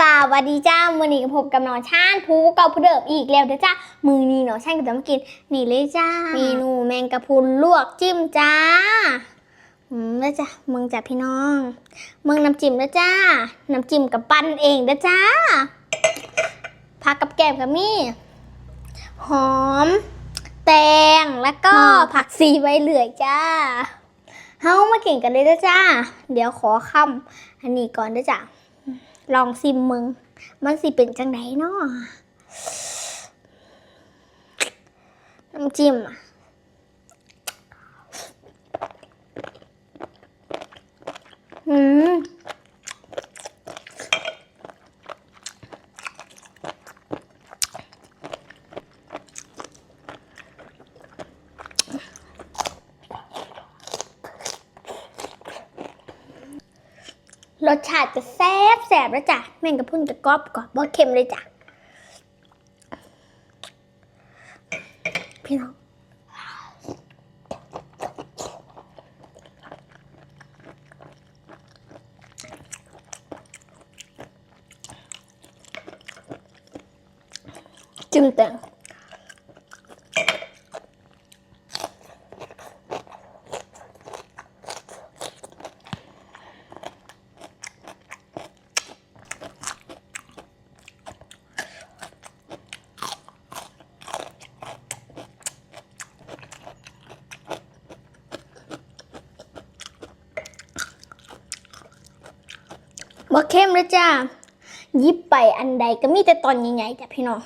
สวัสดีจ้า มือนี้กับผมกับน้องชาญผู้เก่าผู้เดิมอีกแล้วเด้อจ้า มือนี้น้องชาญก็จะมากิน นี่เลยจ้า เมนูแมงกะพรุนลวกจิ้มจ้า อืมแล้วจ้ะมึงจ้ะพี่น้อง มึงน้ำจิ้มแล้วจ้า น้ำจิ้มกับปั้นเองเด้อจ้าผักกับแกล้มกับมี่ หอม แตง แล้วก็ผักซีไว้เหลือยจ้าเฮามาเก่งกันเลยเด้อจ้า เดี๋ยวขอคำอันนี้ก่อนเด้อจ้า ลองซิมมึง มันสิเป็นจังไดเนาะน้ำจิ้มอะอืม รสชาติจะแซ่บแซ่บแล้วจ้ะแม่งกระพุ่นจะกรอบกรอบบ่เค็มเลยจ้ะพี่น้องจิ้มแตง บ่เข้มแลยจ้ายิบไปอันใดก็มีแต่ตอนใหญ่ๆจ้ะพี่น้อง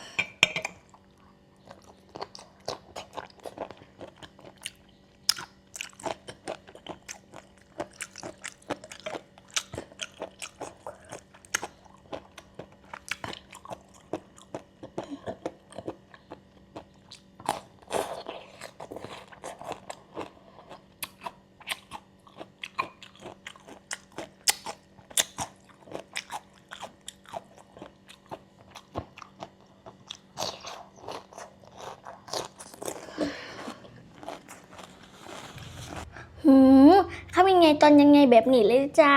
ตอนยังไงแบบนี้เลยจ้า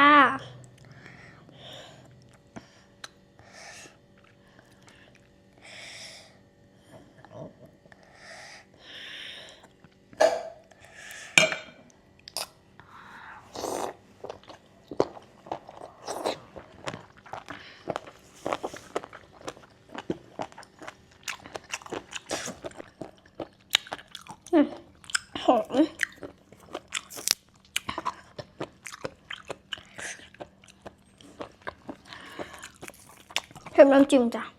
หอม เพิ่มน้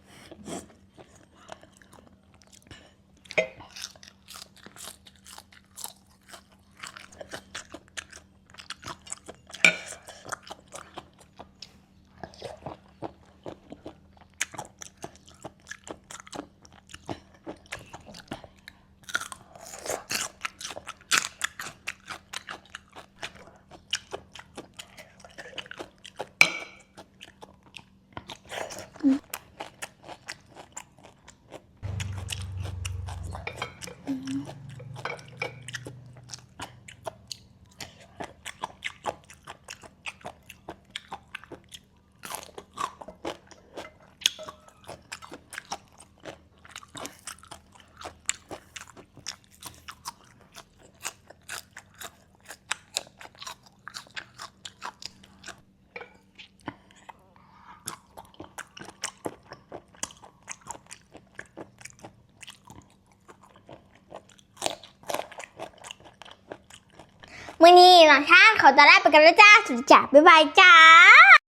มื่อนี้หลังชาติเขาจะได้ไปกันแล้วจ้า สุดจ้าบ๊ายบายจ้า